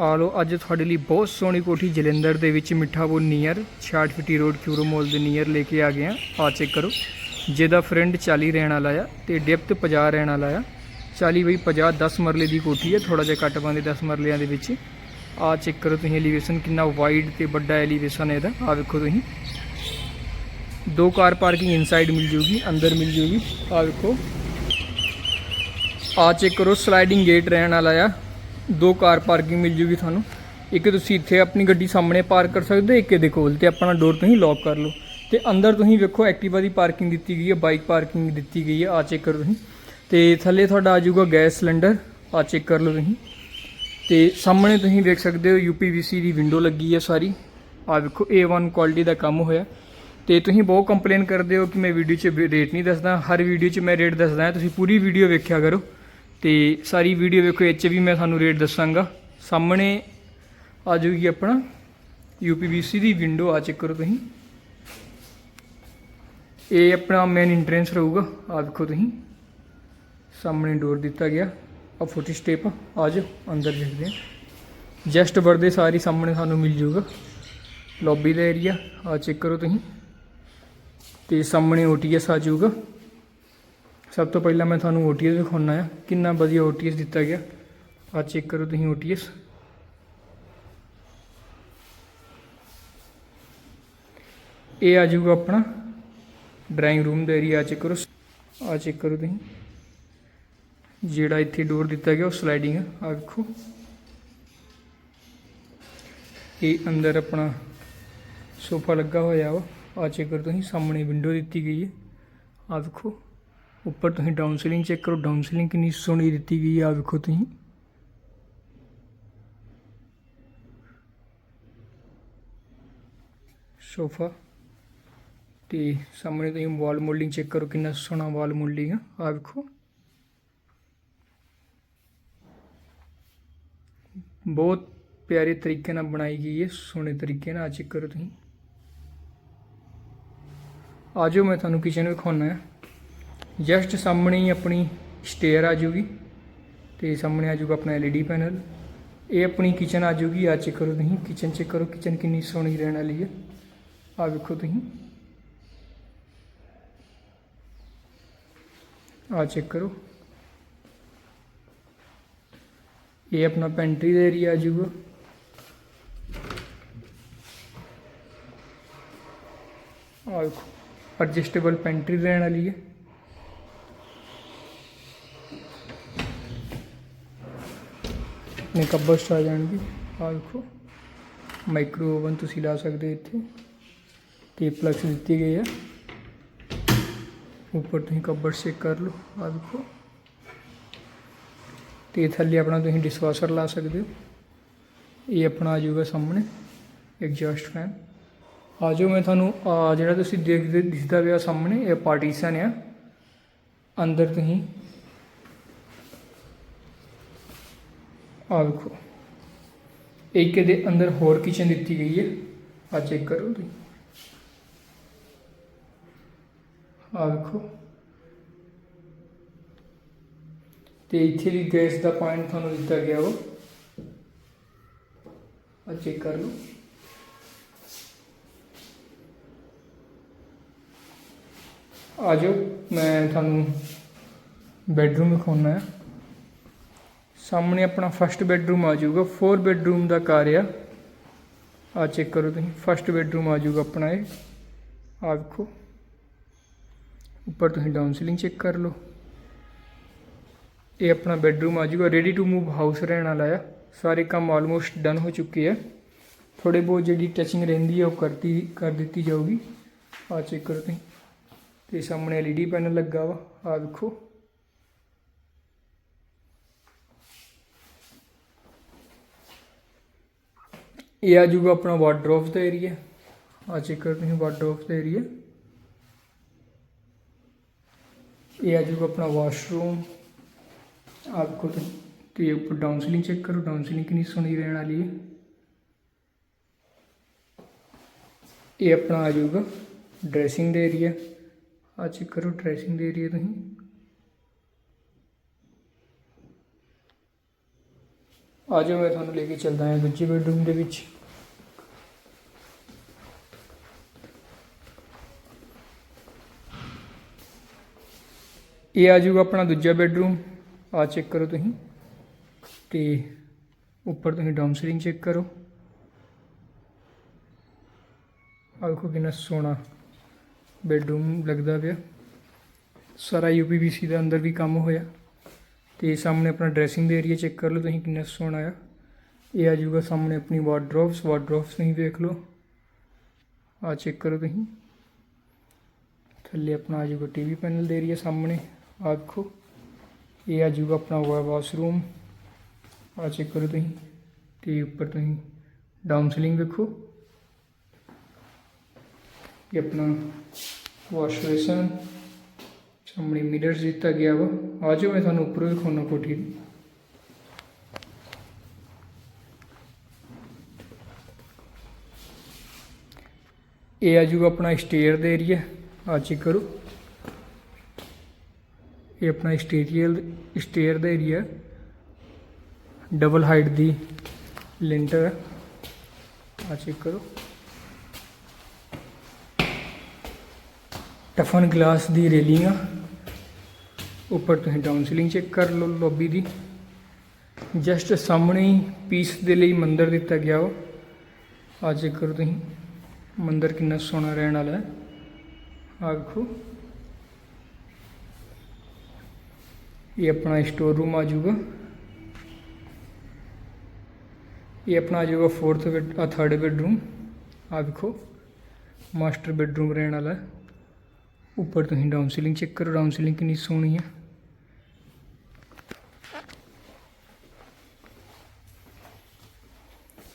ਆ ਲੋ ਅੱਜ ਤੁਹਾਡੇ ਲਈ ਬਹੁਤ ਸੋਹਣੀ ਕੋਠੀ ਜਲੰਧਰ ਦੇ ਵਿੱਚ Mithapur near 66 feet road Curo mall ਦੇ ਨੀਅਰ ਲੈ ਕੇ ਆ ਗਏ ਆ। ਆ ਚੈੱਕ ਕਰੋ। ਜਿਹਦਾ ਫਰੰਟ 40 ਰਹਿਣ ਵਾਲਾ ਆ ਤੇ ਡੈਪਥ 50 ਰਹਿਣ ਵਾਲਾ ਆ। 40 ਬਈ 50 10 ਮਰਲੇ ਦੀ ਕੋਠੀ ਹੈ ਥੋੜਾ ਜਿਹਾ ਘੱਟ ਪਾਉਂਦੇ 10 ਮਰਲਿਆਂ ਦੇ ਵਿੱਚ। ਆ ਚੈੱਕ ਕਰੋ ਤੁਸੀਂ ਐਲੀਵੇਸ਼ਨ ਕਿੰਨਾ ਵਾਈਡ ਤੇ ਵੱਡਾ ਐਲੀਵੇਸ਼ਨ ਹੈ ਇਹਦਾ। ਆ ਵੇਖੋ ਤੁਸੀਂ। ਦੋ ਕਾਰ ਪਾਰਕਿੰਗ ਇਨਸਾਈਡ ਮਿਲ ਜੂਗੀ, ਅੰਦਰ ਮਿਲ ਜੂਗੀ। ਆ ਵੇਖੋ। ਆ ਚੈੱਕ ਕਰੋ ਸਲਾਈਡਿੰਗ ਗੇਟ ਰਹਿਣ ਵਾਲਾ ਆ। ਦੋ ਕਾਰ ਪਾਰਕਿੰਗ ਮਿਲ ਜੂਗੀ ਤੁਹਾਨੂੰ। ਇੱਕ ਤੁਸੀਂ ਇੱਥੇ ਆਪਣੀ ਗੱਡੀ ਸਾਹਮਣੇ ਪਾਰਕ ਕਰ ਸਕਦੇ ਹੋ, ਇੱਕ ਇਹਦੇ ਕੋਲ ਤੇ ਆਪਣਾ ਡੋਰ ਤੁਸੀਂ ਲੌਕ ਕਰ ਲਓ। ਤੇ ਅੰਦਰ ਤੁਸੀਂ ਵੇਖੋ ਐਕਟਿਵਾ ਦੀ ਪਾਰਕਿੰਗ ਦਿੱਤੀ ਗਈ ਹੈ ਬਾਈਕ ਪਾਰਕਿੰਗ ਦਿੱਤੀ ਗਈ ਹੈ, ਆ ਚੈੱਕ ਕਰੋ ਤੁਸੀਂ। ਤੇ ਥੱਲੇ ਤੁਹਾਡਾ ਆ ਜਾਊਗਾ ਗੈਸ ਸਿਲੰਡਰ, ਆ ਚੈੱਕ ਕਰ ਲਓ ਤੁਸੀਂ। ਤੇ ਸਾਹਮਣੇ ਤੁਸੀਂ ਵੇਖ ਸਕਦੇ ਹੋ UPVC ਦੀ ਵਿੰਡੋ ਲੱਗੀ ਹੈ ਸਾਰੀ। ਆ ਵੇਖੋ A1 ਕੁਆਲਿਟੀ ਦਾ ਕੰਮ ਹੋਇਆ। ਤੇ ਤੁਸੀਂ ਬਹੁਤ ਕੰਪਲੇਨ ਕਰਦੇ ਹੋ ਕਿ ਮੈਂ ਵੀਡੀਓ 'ਚ ਰੇਟ ਨਹੀਂ ਦੱਸਦਾ। ਹਰ ਵੀਡੀਓ 'ਚ ਮੈਂ ਰੇਟ ਦੱਸਦਾ। ਤੁਸੀਂ ਪੂਰੀ ਵੀਡੀਓ ਵੇਖਿਆ ਕਰੋ। ਤੇ ਸਾਰੀ ਵੀਡੀਓ ਵੇਖੋ, ਇਹ 'ਚ ਵੀ ਮੈਂ ਤੁਹਾਨੂੰ ਰੇਟ ਦੱਸਾਂਗਾ। ਸਾਹਮਣੇ ਆ ਜਾਊਗੀ ਆਪਣਾ UPVC ਦੀ ਵਿੰਡੋ ਆ ਚੈੱਕ ਕਰੋ ਤੁਸੀਂ। ਇਹ ਆਪਣਾ ਮੇਨ ਇੰਟਰੈਂਸ ਰਹੂਗਾ ਆ ਵੇਖੋ ਤੁਸੀਂ। ਸਾਹਮਣੇ ਡੋਰ ਦਿੱਤਾ ਗਿਆ ਆ ਫੁੱਟ ਸਟੇਪ, ਆ ਜਾਓ, ਅੰਦਰ ਦੇਖਦੇ ਹਾਂ। ਜਸਟ ਵਰਦੇ ਸਾਰੀ ਸਾਹਮਣੇ ਸਾਨੂੰ ਮਿਲ ਜਾਊਗਾ। ਲੌਬੀ ਦਾ ਏਰੀਆ ਆ ਚੈੱਕ ਕਰੋ ਤੁਸੀਂ। ਤੇ ਸਾਹਮਣੇ OTS ਆ ਜਾਊਗਾ। ਸਭ ਤੋਂ ਪਹਿਲਾਂ ਮੈਂ ਤੁਹਾਨੂੰ OTS ਦਿਖਾਉਣਾ ਆ। ਕਿੰਨਾ ਵਧੀਆ OTS ਦਿੱਤਾ ਗਿਆ। ਆ ਚੈੱਕ ਕਰੋ ਤੁਸੀਂ OTS ਇਹ ਆ ਜਾਊਗਾ ਆਪਣਾ ਡਰਾਇੰਗ ਰੂਮ ਦਾ ਏਰੀਆ ਆ ਚੈੱਕ ਕਰੋ। ਆ ਚੈੱਕ ਕਰੋ ਤੁਸੀਂ। ਜਿਹੜਾ ਇੱਥੇ ਡੋਰ ਦਿੱਤਾ ਗਿਆ, ਉਹ ਸਲਾਈਡਿੰਗ ਆ। ਆਹ ਵੇਖੋ। ਇਹ ਅੰਦਰ ਆਪਣਾ ਸੋਫਾ ਲੱਗਾ ਹੋਇਆ ਵਾ। ਆ ਚੈੱਕ ਕਰੋ ਤੁਸੀਂ, ਸਾਹਮਣੇ ਵਿੰਡੋ ਦਿੱਤੀ ਗਈ ਹੈ ਆ ਵੇਖੋ। ਉੱਪਰ ਤੁਸੀਂ ਡਾਊਨਸਲਿੰਗ ਚੈੱਕ ਕਰੋ ਡਾਊਨਸਲਿੰਗ ਕਿੰਨੀ ਸੋਹਣੀ ਦਿੱਤੀ ਗਈ ਹੈ ਆ ਵੇਖੋ ਤੁਸੀਂ। ਸੋਫਾ ਤੇ ਸਾਹਮਣੇ ਤੁਸੀਂ ਵਾਲ ਮੋਲਡਿੰਗ ਚੈੱਕ ਕਰੋ, ਕਿੰਨਾ ਸੋਹਣਾ ਵਾਲ ਮੋਲਡਿੰਗ ਆ ਆ ਵੇਖੋ। ਬਹੁਤ ਪਿਆਰੇ ਤਰੀਕੇ ਨਾਲ ਬਣਾਈ ਗਈ ਹੈ, ਸੋਹਣੇ ਤਰੀਕੇ ਨਾਲ ਚੈੱਕ ਕਰੋ ਤੁਸੀਂ। ਆਜੋ ਮੈਂ ਤੁਹਾਨੂੰ ਕਿਚਨ ਵਿਖਾਉਣਾ ਹੈ ਜਸਟ ਸਾਹਮਣੇ ਹੀ ਆਪਣੀ ਸਟੇਅਰ ਆ ਜੂਗੀ ਤੇ ਸਾਹਮਣੇ ਆ ਜਾਊਗਾ ਆਪਣਾ LED ਪੈਨਲ ਇਹ ਆਪਣੀ ਕਿਚਨ ਆ ਜਾਊਗੀ ਆ ਚੈੱਕ ਕਰੋ ਤੁਸੀਂ ਕਿਚਨ ਚੈੱਕ ਕਰੋ ਕਿਚਨ ਕਿੰਨੀ ਸੋਹਣੀ ਰਹਿਣ ਵਾਲੀ ਹੈ। ਆ ਵੇਖੋ ਤੁਸੀਂ। ਆ ਚੈੱਕ ਕਰੋ। ਇਹ ਆਪਣਾ ਪੈਂਟਰੀ ਦਾ ਏਰੀਆ ਆ ਜੂਗਾ। ਆ ਵੇਖੋ ਐਡਜਸਟੇਬਲ ਪੈਂਟਰੀ ਰਹਿਣ ਵਾਲੀ ਹੈ। ਆਪਣੇ ਕਬਰਸ ਆ ਜਾਣਗੇ ਆ ਦੇਖੋ ਮਾਈਕਰੋ ਓਵਨ ਤੁਸੀਂ ਲਾ ਸਕਦੇ ਇੱਥੇ। ਤੇ ਪਲੱਗਸ ਦਿੱਤੀ ਗਈ ਹੈ। ਉੱਪਰ ਤੁਸੀਂ ਕਬਰ ਚੈੱਕ ਕਰ ਲਓ। ਆ ਦੇਖੋ। ਤੇ ਥੱਲੇ ਆਪਣਾ ਤੁਸੀਂ ਡਿਸਵਾਸ਼ਰ ਲਾ ਸਕਦੇ ਹੋ। ਇਹ ਆਪਣਾ ਆ ਜਾਊਗਾ ਸਾਹਮਣੇ ਐਗਜ਼ਾਸਟ ਫੈਨ ਆ ਜਾਓ, ਮੈਂ ਤੁਹਾਨੂੰ ਆਹ ਜਿਹੜਾ ਤੁਸੀਂ ਦੇਖਦੇ ਦਿਸਦਾ ਪਿਆ ਸਾਹਮਣੇ, ਇਹ ਪਾਰਟੀਸ਼ਨ ਆ। ਅੰਦਰ ਤੁਸੀਂ ਆ ਵੇਖੋ। ਇੱਕ ਦੇ ਅੰਦਰ ਹੋਰ ਕਿਚਨ ਦਿੱਤੀ ਗਈ ਹੈ। ਆ ਚੈੱਕ ਕਰੋ ਤੁਸੀਂ। ਆ ਵੇਖੋ। ਤੇ ਇੱਥੇ ਵੀ ਗੈਸ ਦਾ ਪੁਆਇੰਟ ਤੁਹਾਨੂੰ ਦਿੱਤਾ ਗਿਆ ਉਹ। ਆ ਚੈੱਕ ਕਰ ਲਓ। ਆ ਜਾਓ, ਮੈਂ ਤੁਹਾਨੂੰ ਬੈਡਰੂਮ ਵਿਖਾਉਣਾ ਹੈ। ਸਾਹਮਣੇ ਆਪਣਾ ਫਸਟ ਬੈੱਡਰੂਮ ਆ ਜਾਊਗਾ। 4 ਬੈੱਡਰੂਮ ਦਾ ਘਰ ਆ। ਆ ਚੈੱਕ ਕਰੋ ਤੁਸੀਂ। ਫਸਟ ਬੈੱਡਰੂਮ ਆ ਜਾਊਗਾ ਆਪਣਾ ਇਹ। ਆ ਵੇਖੋ। ਉੱਪਰ ਤੁਸੀਂ ਡਾਊਨ ਸੀਲਿੰਗ ਚੈੱਕ ਕਰ ਲਓ। ਇਹ ਆਪਣਾ ਬੈੱਡਰੂਮ ਆ ਜਾਊਗਾ। ਰੈਡੀ ਟੂ ਮੂਵ ਹਾਊਸ ਰਹਿਣ ਵਾਲਾ ਆ। ਸਾਰੇ ਕੰਮ ਆਲਮੋਸਟ ਡਨ ਹੋ ਚੁੱਕੇ ਆ। ਥੋੜੇ ਬਹੁਤ ਜਿਹੜੀ ਟਚਿੰਗ ਰਹਿੰਦੀ ਆ, ਉਹ ਕਰਤੀ, ਕਰ ਦਿੱਤੀ ਜਾਊਗੀ। ਆ ਚੈੱਕ ਕਰੋ ਤੁਸੀਂ। ਤੇ ਸਾਹਮਣੇ LED ਪੈਨਲ ਲੱਗਾ ਵਾ। ਆ ਵੇਖੋ। ਇਹ ਆ ਜਾਊਗਾ ਆਪਣਾ ਵਾਰਡਰੋਬ ਦਾ ਏਰੀਆ ਆ ਚੈੱਕ ਕਰੋ ਤੁਸੀਂ ਵਾਰਡਰੋਬ ਦਾ ਏਰੀਆ ਇਹ ਆ ਜਾਊਗਾ ਆਪਣਾ ਵਾਸ਼ਰੂਮ ਆਪਕੋ तो ਤੇ ਉੱਪਰ ਡਾਊਨ ਸੀਲਿੰਗ ਚੈੱਕ ਕਰੋ। ਡਾਊਨ ਸੀਲਿੰਗ ਕਿੰਨੀ ਸੋਹਣੀ ਰਹਿਣ ਵਾਲੀ ਹੈ। ਇਹ ਆਪਣਾ ਆ ਜਾਊਗਾ ਡਰੈਸਿੰਗ ਦਾ ਏਰੀਆ ਆ ਚੈੱਕ ਕਰੋ ਡਰੈਸਿੰਗ ਦਾ ਏਰੀਆ ਤੁਸੀਂ। ਆ ਜਾਓ ਮੈਂ ਤੁਹਾਨੂੰ ਲੈ ਕੇ ਚੱਲਦਾ ਹਾਂ ਦੂਜੇ ਬੈਡਰੂਮ ਦੇ ਵਿੱਚ। ਇਹ ਆ ਜਾਊਗਾ ਆਪਣਾ ਦੂਜਾ ਬੈਡਰੂਮ। ਆ ਚੈੱਕ ਕਰੋ ਤੁਸੀਂ। ਤੇ ਉੱਪਰ ਤੁਸੀਂ ਡਾਊਨ ਸੀਲਿੰਗ ਚੈੱਕ ਕਰੋ। ਆਹ ਦੇਖੋ ਕਿੰਨਾ ਸੋਹਣਾ ਬੈਡਰੂਮ ਲੱਗਦਾ ਪਿਆ। ਸਾਰਾ ਯੂਪੀਵੀਸੀ ਦਾ ਅੰਦਰ ਵੀ ਕੰਮ ਹੋਇਆ। ਤੇ ਸਾਹਮਣੇ ਆਪਣਾ ਡਰੈਸਿੰਗ ਦੇ ਏਰੀਆ ਚੈੱਕ ਕਰ ਲਓ, ਤੁਸੀਂ ਕਿੰਨਾ ਸੋਹਣਾ ਆ। ਇਹ ਆ ਜਾਊਗਾ ਸਾਹਮਣੇ ਆਪਣੀ ਵਾਰਡਰੋਬਸ ਵਾਰਡਰੋਬਸ ਤੁਸੀਂ ਦੇਖ ਲਓ। ਆ ਚੈੱਕ ਕਰੋ ਤੁਸੀਂ। ਥੱਲੇ ਆਪਣਾ ਆ ਜਾਊਗਾ ਟੀਵੀ ਪੈਨਲ ਦੇ ਏਰੀਆ ਸਾਹਮਣੇ। ਆ ਦੇਖੋ। ਇਹ ਆ ਜਾਊਗਾ ਆਪਣਾ ਵਾਸ਼ਰੂਮ ਆ ਚੈੱਕ ਕਰੋ ਤੁਸੀਂ। ਤੇ ਉੱਪਰ ਤੁਸੀਂ ਡਾਊਨ ਸੀਲਿੰਗ ਵੇਖੋ। ਇਹ ਆਪਣਾ ਵਾਸ਼ ਬੇਸਨ ਸਾਹਮਣੇ ਮਿਰਰਸ ਦਿੱਤਾ ਗਿਆ ਵਾ। ਆ ਮੈਂ ਤੁਹਾਨੂੰ ਉੱਪਰੋਂ ਦਿਖਾਉਣਾ ਕੋਠੀ ਦੀ ਇਹ ਆ ਜਾਊਗਾ ਆਪਣਾ ਸਟੇਅਰ ਦਾ ਏਰੀਆ ਆ ਚੈੱਕ ਕਰੋ। ਇਹ ਆਪਣਾ ਸਟੇਰੀਅਲ ਸਟੇਅਰ ਦਾ ਏਰੀਆ ਡਬਲ ਹਾਈਟ ਦੀ ਲਿੰਟਰ ਆ। ਚੈੱਕ ਕਰੋ। ਟਫਨ ਗਲਾਸ ਦੀ ਰੇਲਿੰਗਾਂ ਉੱਪਰ ਤੁਸੀਂ ਡਾਊਨ ਸੀਲਿੰਗ ਚੈੱਕ ਕਰ ਲਓ ਲੌਬੀ ਦੀ। ਜਸਟ ਸਾਹਮਣੇ ਹੀ ਪੀਸ ਦੇ ਲਈ ਮੰਦਰ ਦਿੱਤਾ ਗਿਆ ਉਹ। ਆ ਚੈੱਕ ਕਰੋ ਤੁਸੀਂ, ਮੰਦਰ ਕਿੰਨਾ ਸੋਹਣਾ ਰਹਿਣ ਵਾਲਾ ਹੈ। ਆ ਵੇਖੋ। ਇਹ ਆਪਣਾ ਸਟੋਰ ਰੂਮ ਆ ਜਾਊਗਾ। ਇਹ ਆਪਣਾ ਆ ਜਾਊਗਾ ਫੋਰਥ ਬੈਡ ਆ ਥਰਡ ਬੈਡਰੂਮ ਆ ਵੇਖੋ ਮਾਸਟਰ ਬੈਡਰੂਮ ਰਹਿਣ ਵਾਲਾ ਹੈ। ਉੱਪਰ ਤੁਸੀਂ ਡਾਊਨ ਸੀਲਿੰਗ ਚੈੱਕ ਕਰੋ ਡਾਊਨ ਸੀਲਿੰਗ ਕਿੰਨੀ ਸੋਹਣੀ ਹੈ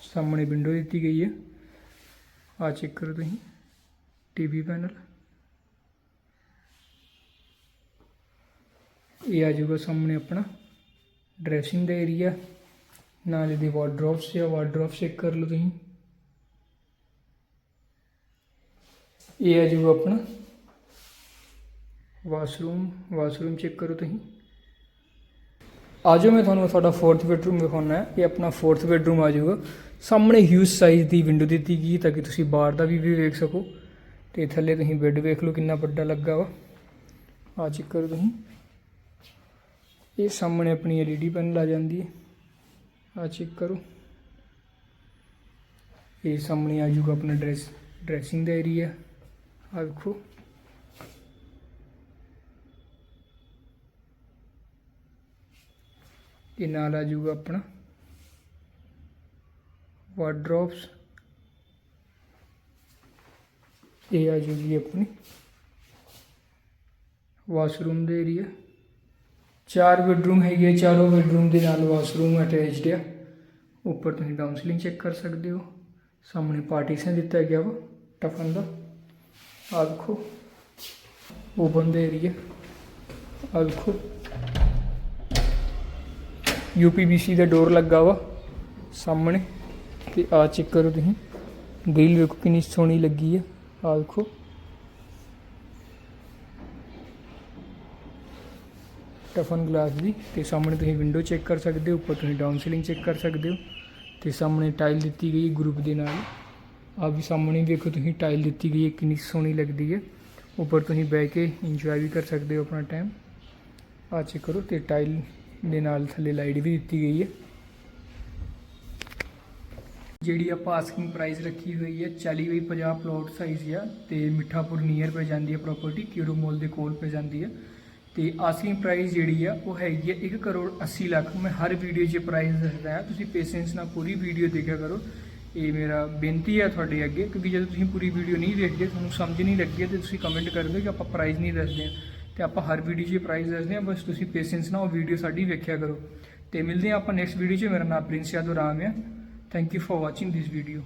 ਸਾਹਮਣੇ ਵਿੰਡੋ ਦਿੱਤੀ ਗਈ ਹੈ ਆ ਚੈੱਕ ਕਰੋ ਤੁਸੀਂ ਟੀਵੀ ਪੈਨਲ ਇਹ ਆ ਜਾਊਗਾ ਸਾਹਮਣੇ ਆਪਣਾ ਡਰੈਸਿੰਗ ਦਾ ਏਰੀਆ ਨਾਲ ਇਹਦੇ ਵਾਰਡਰੋਬਸ ਜਾਂ ਵਾਰਡਰੋਬ ਚੈੱਕ ਕਰ ਲਓ ਤੁਸੀਂ। ਇਹ ਆ ਜਾਊਗਾ ਆਪਣਾ ਵਾਸ਼ਰੂਮ ਵਾਸ਼ਰੂਮ ਚੈੱਕ ਕਰੋ ਤੁਸੀਂ। ਆ ਜਾਓ ਮੈਂ ਤੁਹਾਨੂੰ ਤੁਹਾਡਾ ਫੋਰਥ ਬੈਡਰੂਮ ਦਿਖਾਉਣਾ ਹੈ। ਇਹ ਆਪਣਾ ਫੋਰਥ ਬੈਡਰੂਮ ਆ ਜਾਊਗਾ ਸਾਹਮਣੇ ਹਿਊਜ ਸਾਈਜ਼ ਦੀ ਵਿੰਡੋ ਦਿੱਤੀ ਗਈ ਤਾਂ ਕਿ ਤੁਸੀਂ ਬਾਹਰ ਦਾ ਵੀ ਵੀ ਵੇਖ ਸਕੋ। ਤੇ ਥੱਲੇ ਤੁਸੀਂ ਬੈੱਡ ਵੇਖ ਲਓ ਕਿੰਨਾ ਵੱਡਾ ਲੱਗਾ ਵਾ। ਆ ਚੈੱਕ ਕਰੋ ਤੁਸੀਂ। ਇਹ ਸਾਹਮਣੇ ਆਪਣੀ ਐਲਈਡੀ ਪੈਨਲ ਆ ਜਾਂਦੀ ਹੈ। ਆ ਚੈੱਕ ਕਰੋ। ਇਹ ਸਾਹਮਣੇ ਆ ਜਾਊਗਾ ਆਪਣਾ ਡਰੈਸ ਡਰੈਸਿੰਗ ਦਾ ਏਰੀਆ ਆ ਵੇਖੋ। ਇਹ ਨਾਲ ਆ ਜਾਊਗਾ ਆਪਣਾ? ਵਾਰਡਰੋਬਸ ਇਹ ਆ ਜੂਗੀ ਆਪਣੀ। ਵਾਸ਼ਰੂਮ ਦੇ ਏਰੀਆ ਚਾਰ ਬੈਡਰੂਮ ਹੈਗੇ ਆ, ਚਾਰੋਂ ਬੈਡਰੂਮ ਦੇ ਨਾਲ ਵਾਸ਼ਰੂਮ ਅਟੈਚਡ ਆ। ਉੱਪਰ ਤੁਸੀਂ ਡਾਊਨ ਸੀਲਿੰਗ ਚੈੱਕ ਕਰ ਸਕਦੇ ਹੋ। ਸਾਹਮਣੇ ਪਾਰਟੀਸ਼ਨ ਦਿੱਤਾ ਗਿਆ ਵਾ ਟਫਨ ਦਾ। ਆ ਦੇਖੋ ਓਪਨ ਦੇ ਏਰੀਆ ਆ ਦੇਖੋ ਯੂਪੀਬੀਸੀ ਦਾ ਡੋਰ ਲੱਗਾ ਵਾ ਸਾਹਮਣੇ ਤੇ ਆ ਚੈੱਕ ਕਰੋ ਤੁਸੀਂ। ਗ੍ਰਿਲ ਵੇਖੋ ਕਿੰਨੀ ਸੋਹਣੀ ਲੱਗੀ ਆ। ਆ ਦੇਖੋ ਟਫਨ ਗਲਾਸ ਦੀ ਤੇ ਸਾਹਮਣੇ ਤੁਸੀਂ ਵਿੰਡੋ ਚੈੱਕ ਕਰ ਸਕਦੇ ਹੋ, ਉੱਪਰ ਤੁਸੀਂ ਡਾਊਨ ਸੀਲਿੰਗ ਚੈੱਕ ਕਰ ਸਕਦੇ ਹੋ ਤੇ ਸਾਹਮਣੇ ਟਾਈਲ ਦਿੱਤੀ ਗਈ ਗਰੁੱਪ ਦੇ ਨਾਲ। ਆ ਵੀ ਸਾਹਮਣੇ ਵੇਖੋ ਤੁਸੀਂ ਟਾਈਲ ਦਿੱਤੀ ਗਈ ਹੈ, ਕਿੰਨੀ ਸੋਹਣੀ ਲੱਗਦੀ ਹੈ। ਉੱਪਰ ਤੁਸੀਂ ਬਹਿ ਕੇ ਇੰਜੋਏ ਵੀ ਕਰ ਸਕਦੇ ਹੋ ਆਪਣਾ ਟਾਈਮ ਆ ਚੈੱਕ ਕਰੋ ਤੇ ਟਾਈਲ ਦੇ ਨਾਲ ਥੱਲੇ ਲਾਈਟ ਵੀ ਦਿੱਤੀ ਗਈ ਹੈ। ਜਿਹੜੀ ਆਪਾਂ ਆਸਕਿੰਗ ਪ੍ਰਾਈਸ ਰੱਖੀ ਹੋਈ ਹੈ 40 ਬਾਈ 50 ਪਲੋਟ ਸਾਈਜ਼ ਆ ਤੇ ਮਿੱਠਾਪੁਰ ਨੀਅਰ ਪੈ ਜਾਂਦੀ ਹੈ ਪ੍ਰਾਪਰਟੀ ਕਿਊਰੋ ਮੋਲ ਦੇ ਕੋਲ ਪੈ ਜਾਂਦੀ ਹੈ। ਤੇ ਆਸਕਿੰਗ ਪ੍ਰਾਈਸ ਜਿਹੜੀ ਆ, ਉਹ ਹੈਗੀ ਹੈ 1 ਕਰੋੜ 80 ਲੱਖ। ਮੈਂ ਹਰ ਵੀਡੀਓ 'ਚ ਪ੍ਰਾਈਸ ਦੱਸਦਾ ਹਾਂ, ਤੁਸੀਂ ਪੇਸ਼ੈਂਸ ਨਾਲ ਪੂਰੀ ਵੀਡੀਓ ਦੇਖਿਆ ਕਰੋ। ਇਹ ਮੇਰਾ ਬੇਨਤੀ ਹੈ ਤੁਹਾਡੇ ਅੱਗੇ, ਕਿਉਂਕਿ ਜਦੋਂ ਤੁਸੀਂ ਪੂਰੀ ਵੀਡੀਓ ਨਹੀਂ ਦੇਖਦੇ, ਤੁਹਾਨੂੰ ਸਮਝ ਨਹੀਂ ਲੱਗੀ ਤੇ ਤੁਸੀਂ ਕਮੈਂਟ ਕਰ ਦਿਓ ਕਿ ਆਪਾਂ ਪ੍ਰਾਈਸ ਨਹੀਂ ਦੱਸਦੇ ਹਾਂ। ਤੇ ਆਪਾਂ ਹਰ ਵੀਡੀਓ 'ਚ ਪ੍ਰਾਈਸ ਦੱਸਦੇ ਹਾਂ। ਬਸ ਤੁਸੀਂ ਪੇਸ਼ੈਂਸ ਨਾਲ ਉਹ ਵੀਡੀਓ ਸਾਡੀ ਵੇਖਿਆ ਕਰੋ। ਤੇ ਮਿਲਦੇ ਹਾਂ ਆਪਾਂ ਨੈਕਸਟ ਵੀਡੀਓ 'ਚ। ਮੇਰਾ ਨਾਮ ਪ੍ਰਿੰਸ ਯਾਦਵ ਰਾਮ ਹੈ thank you for watching this video